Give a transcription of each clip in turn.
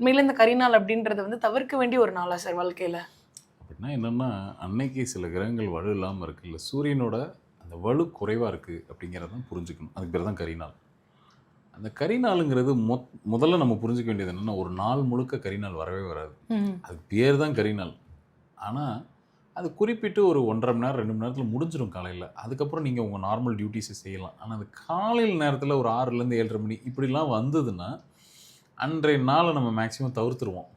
உண்மையில இந்த கரிநாள் அப்படின்றது வந்து தவிர்க்க வேண்டிய ஒரு நாளா சார் வாழ்க்கையில? அப்படின்னா என்னென்னா அன்னைக்கு சில கிரகங்கள் வலு இல்லாமல் இருக்குல்ல சூரியனோட அந்த வலு குறைவாக இருக்குது அப்படிங்கிறத தான் புரிஞ்சுக்கணும். அதுக்கு பேர் தான் கரிநாள் அந்த கரிநாளுங்கிறது மொ முதல்ல நம்ம புரிஞ்சுக்க வேண்டியது என்னென்னா ஒரு நாள் முழுக்க கரிநாள் வரவே வராது. அதுக்கு பேர் தான் கரிநாள் ஆனால் அது குறிப்பிட்டு ஒரு ஒன்றரை மணி நேரம் ரெண்டு மணி நேரத்தில் முடிஞ்சிடும் காலையில். அதுக்கப்புறம் நீங்கள் உங்கள் நார்மல் டியூட்டிஸை செய்யலாம். ஆனால் அது காலையில் நேரத்தில் ஒரு ஆறுலேருந்து ஏழரை மணி இப்படிலாம் வந்ததுன்னா அன்றைய நாளை நம்ம மேக்ஸிமம் தவிர்த்துருவோம்.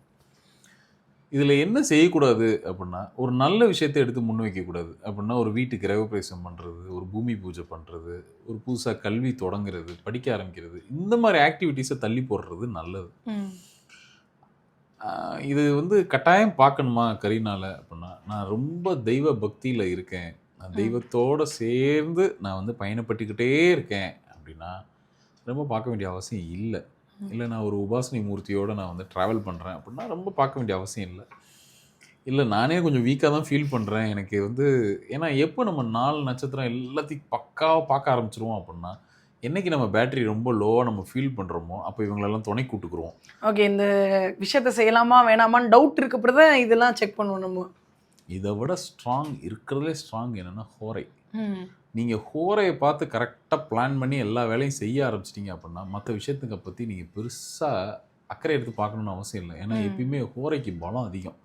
இதில் என்ன செய்யக்கூடாது அப்படின்னா ஒரு நல்ல விஷயத்தை எடுத்து முன் வைக்கக்கூடாது. அப்படின்னா ஒரு வீட்டுக்கு கிரகப்பிரவேசம் பண்ணுறது ஒரு பூமி பூஜை பண்ணுறது ஒரு புதுசாக கல்வி தொடங்குறது படிக்க ஆரம்பிக்கிறது இந்த மாதிரி ஆக்டிவிட்டீஸை தள்ளி போடுறது நல்லது. இது வந்து கட்டாயம் பார்க்கணுமா கரினால அப்படின்னா நான் ரொம்ப தெய்வ பக்தியில் இருக்கேன். நான் தெய்வத்தோட சேர்ந்து நான் வந்து பயணப்பட்டுக்கிட்டே இருக்கேன் அப்படின்னா ரொம்ப பார்க்க வேண்டிய அவசியம் இல்லை. இல்லை நான் ஒரு உபாசனை மூர்த்தியோடு நான் வந்து ட்ராவல் பண்ணுறேன் அப்படின்னா ரொம்ப பார்க்க வேண்டிய அவசியம் இல்லை. இல்லை நானே கொஞ்சம் வீக்காக தான் ஃபீல் பண்ணுறேன் எனக்கு வந்து ஏன்னா எப்போ நம்ம நாலு நட்சத்திரம் எல்லாத்தையும் பக்காவாக பார்க்க ஆரம்பிச்சிருவோம் அப்படின்னா என்னைக்கு நம்ம பேட்டரி ரொம்ப லோவாக நம்ம ஃபீல் பண்ணுறோமோ அப்போ இவங்களெல்லாம் துணை கூட்டுக்குருவோம். ஓகே இந்த விஷயத்த செய்யலாமா வேணாமான்னு டவுட் இருக்கப்பறம் தான் இதெல்லாம் செக் பண்ணுவோம் நம்ம. இதை விட ஸ்ட்ராங் இருக்கிறதுலே ஸ்ட்ராங் என்னென்னா ஹோரை. நீங்கள் ஹோரையை பார்த்து கரெக்டாக பிளான் பண்ணி எல்லா வேலையும் செய்ய ஆரம்பிச்சிட்டிங்க அப்படின்னா மற்ற விஷயத்துங்க பற்றி நீங்கள் பெருசாக அக்கறை எடுத்து பார்க்கணுன்னு அவசியம் இல்லை ஏன்னா. எப்பயுமே ஹோரைக்கு பலம் அதிகம்